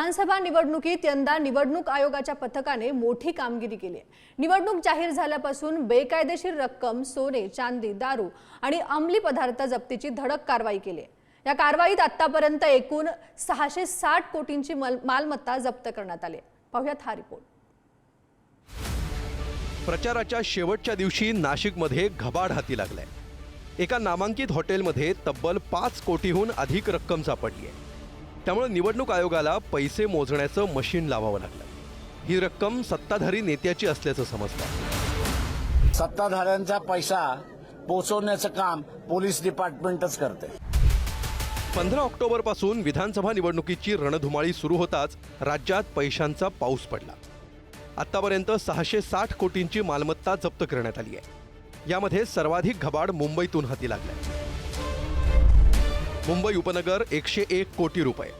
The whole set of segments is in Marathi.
विधानसभा निवडणुकीत यंदा निवडणूक आयोगाच्या पथकाने मोठी कामगिरी केली आहे. निवडणूक जाहीर झाल्यापासून बेकायदेशीर रक्कम सोने चांदी दारू आणि अंमली पदार्थ जप्तीची धडक कारवाई केली आहे. या कारवाईत आतापर्यंत एकूण सहाशे साठ कोटींची मल- मालमत्ता जप्त करण्यात आली आहे. पाहुयात हा रिपोर्ट. प्रचाराच्या शेवटच्या दिवशी नाशिकमध्ये घबाड हाती लागलाय. एका नामांकित हॉटेलमध्ये तब्बल पाच कोटीहून अधिक रक्कम सापडली आहे. त्यामुळे निवडणूक आयोगाला पैसे मोजण्याचं मशीन लावावं लागलं. ही रक्कम सत्ताधारी नेत्याची असल्याचं समजतं. सत्ताधाऱ्यांचा पैसा पोचवण्याचं काम पोलीस डिपार्टमेंटच करते. पंधरा ऑक्टोबरपासून विधानसभा निवडणुकीची रणधुमाळी सुरू होताच राज्यात पैशांचा पाऊस पडला. आतापर्यंत सहाशे साठ कोटींची मालमत्ता जप्त करण्यात आली आहे. यामध्ये सर्वाधिक घबाड मुंबईतून हाती लागलाय. मुंबई उपनगर एकशे एक कोटी रुपये.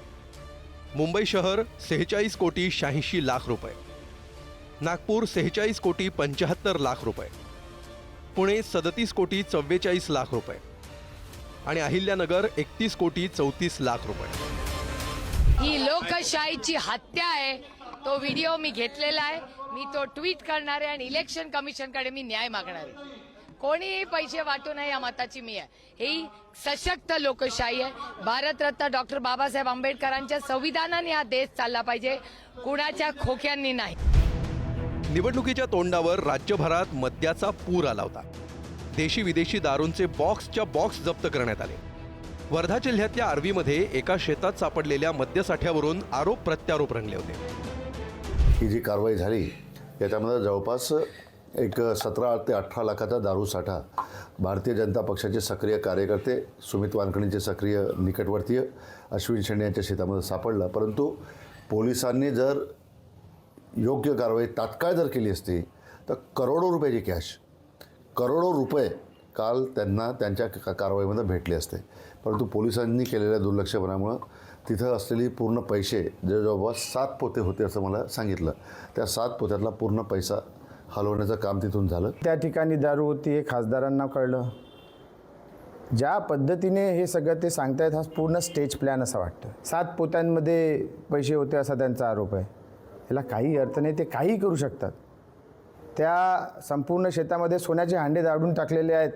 मुंबई शहर सेहेचाळीस कोटी शहाऐंशी लाख रुपये. नागपूर सेहेचाळीस कोटी पंच्याहत्तर लाख रुपये. पुणे सदतीस कोटी चव्वेचाळीस लाख रुपये. आणि अहिल्यानगर एकतीस कोटी चौतीस लाख रुपये. ही लोकशाहीची हत्या आहे. तो व्हिडिओ मी घेतलेला आहे. मी तो ट्विट करणार आहे आणि इलेक्शन कमिशनकडे मी न्याय मागणार आहे. कोणीही पैसे वाटू नये या मताची मी आहे. ही सशक्त लोकशाही आहे. भारतरत्न डॉक्टर बाबासाहेब आंबेडकरांच्या संविधानाने हा देश चालला पाहिजे. कुणाच्या खोक्यांनी नाही. निवडणुकीच्या तोंडावर राज्यभरात मद्याचा पूर आला होता. देशी विदेशी दारूंचे बॉक्सच्या बॉक्स जप्त करण्यात आले. वर्धा जिल्ह्यातल्या आर्वीमध्ये एका शेतात सापडलेल्या मद्यसाठ्यावरून आरोप प्रत्यारोप रंगले होते. ही जी कारवाई झाली याच्यामध्ये जवळपास एक सतरा ते अठरा लाखाचा दारू साठा. भारतीय जनता पक्षाचे सक्रिय कार्यकर्ते सुमित वानखणींचे सक्रिय निकटवर्तीय अश्विन शेंडे यांच्या शेतामध्ये सापडला. परंतु पोलिसांनी जर योग्य कारवाई तात्काळ जर केली असती तर करोडो रुपयाची कॅश करोडो रुपये काल त्यांना त्यांच्या का- कारवाईमध्ये भेटले असते. परंतु पोलिसांनी केलेल्या दुर्लक्षपणामुळं तिथं असलेली पूर्ण पैसे जे जवळपास सात पोते होते असं मला सांगितलं. त्या सात पोत्यातला पूर्ण पैसा हलवण्याचं काम तिथून झालं. त्या ठिकाणी दारू होती हे खासदारांना कळलं. ज्या पद्धतीने हे सगळं ते सांगतायत हा पूर्ण स्टेज प्लॅन असं वाटतं सात पोत्यांमध्ये पैसे होते असा त्यांचा आरोप आहे. याला काही अर्थ नाही ते काही करू शकतात. त्या संपूर्ण शेतामध्ये सोन्याचे हांडे दाडून टाकलेले आहेत.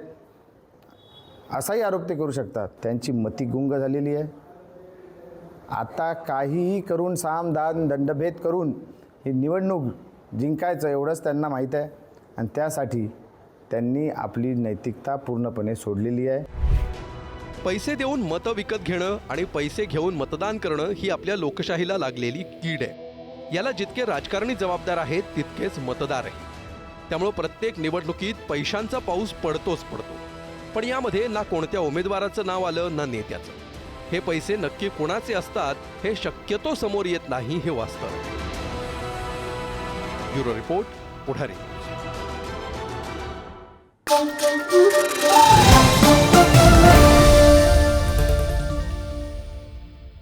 असाही आरोप ते करू शकतात. त्यांची मती गुंग झालेली आहे. आता काहीही करून साम दान दंडभेद करून ही निवडणूक जिंकायचं एवढंच त्यांना माहीत आहे. आणि त्यासाठी त्यांनी आपली नैतिकता पूर्णपणे सोडलेली आहे. पैसे देऊन मतं विकत घेणं आणि पैसे घेऊन मतदान करणं ही आपल्या लोकशाहीला लागलेली कीड आहे. याला जितके राजकारणी जबाबदार आहेत तितकेच मतदार आहे त्यामुळं प्रत्येक निवडणुकीत पैशांचा पाऊस पडतोच पडतो. पण यामध्ये ना कोणत्या उमेदवाराचं नाव आलं ना नेत्याचं. हे पैसे नक्की कोणाचे असतात हे शक्यतो समोर येत नाही हे वास्तव आहे. Bureau report